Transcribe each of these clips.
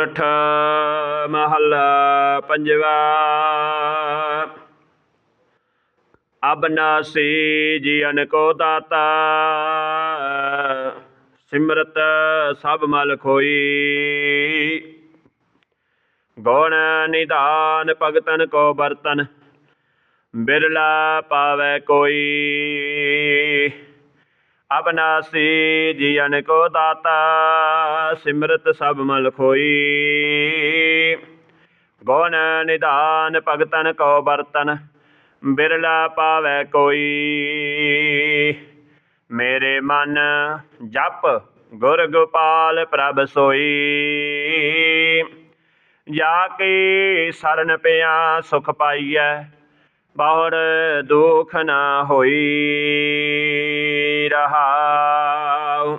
ਸੋਰਠ ਮਹੱਲਾ ਪੰਜਵਾ। ਅਬਨਾਸੀ ਜੀਵਨ ਕੋ ਦਾਤਾ, ਸਿਮਰਤ ਸਭ ਮਲ ਖੋਈ। ਗੁਣ ਨਿਧਾਨ ਭਗਤਨ ਕੋ ਬਰਤਨ ਬਿਰਲਾ ਪਾਵੇ ਕੋਈ। ਅਬਨਾਸੀ ਜੀਵਨ ਕੋ ਦਾਤਾ, ਸਿਮਰਤ ਸਭ ਮਲ ਖੋਈ। ਗੁਣ ਨਿਦਾਨ ਭਗਤਨ ਕੋ ਬਰਤਨ ਬਿਰਲਾ ਪਾਵੇ ਕੋਈ। ਮੇਰੇ ਮਨ ਜਪ ਗੁਰ ਗੋਪਾਲ ਪ੍ਰਭ ਸੋਈ। ਜਾ ਕੇ ਸਰਨ ਪਿਆ ਸੁਖ ਪਾਈਐ ਬਹੁੜ ਦੁਖ ਨਾ ਹੋਈ। ਰਹਾਉ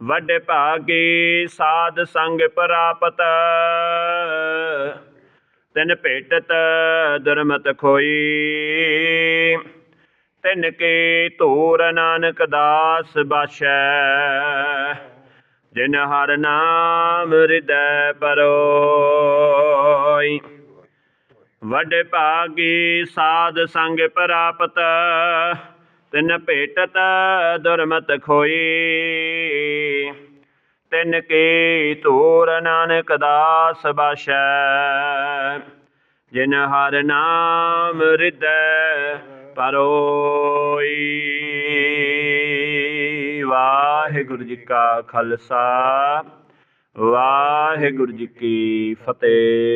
ਵੱਡੇ ਭਾਗੀ ਸਾਧ ਸੰਗ ਪ੍ਰਾਪਤ। ਤਿਨ ਭੇਟਤ ਦੁਰਮਤ ਖੋਈ। ਤਿਨ ਕੇ ਧੂਰ ਨਾਨਕ ਦਾਸ ਬਾਸ਼ੈ ਜਿਨ ਹਰ ਨਾਮ ਹਿਰਦੈ ਪਰੋਈ। ਵੱਡੇ ਭਾਗੀ ਸਾਧ ਸੰਗ ਪ੍ਰਾਪਤ। ਤਿਨ ਭੇਟਤ ਦੁਰਮਤ ਖੋਈ। ਤਿਨ ਕੀ ਤੂਰ ਨਾਨਕ ਦਾਸ ਬਾਸ਼ੈ। ਜਿਨ ਹਰ ਨਾਮ ਹਿਰਦੈ ਪਰੋਈ। ਵਾਹਿਗੁਰੂ ਜੀ ਕਾ ਖਾਲਸਾ, ਵਾਹਿਗੁਰੂ ਜੀ ਕੀ ਫਤਿਹ।